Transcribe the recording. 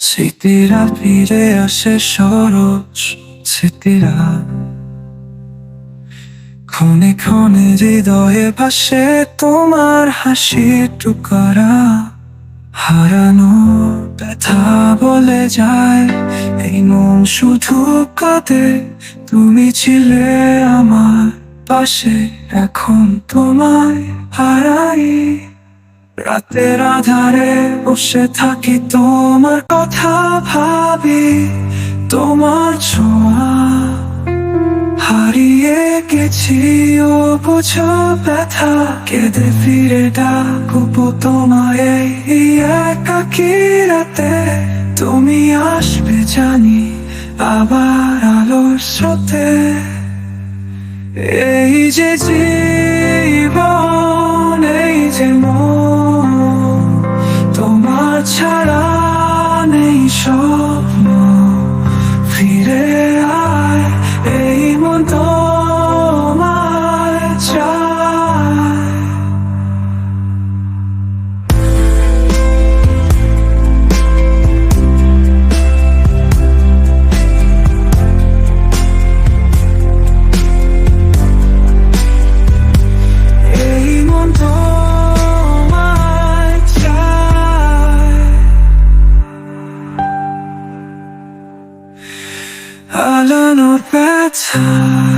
স্মৃতিরা ফিরে আসে সরজ, স্মৃতিরা। ক্ষণে ক্ষণে হৃদয়ে ভাসে তোমার হাসির টুকারা। হারানো ব্যথা বলে যায়, এই মন শুধু কাঁদে। তুমি ছিলে আমার পাশে, এখন তোমায় হারাই। রাতের আধারে বসে থাকি তোমার কথা ভাবি তোমার ছোঁয়া হারিয়ে গেছি, ও বুঝো ব্যথা। কেঁদে ফিরে ডাকুবো তোমায় এই একাকি রাতে। তুমি আসবে জানি আবার আলোর এই যে জীবন নেই স্বপ্ন ফিরে আয় এই মন I learned all that time.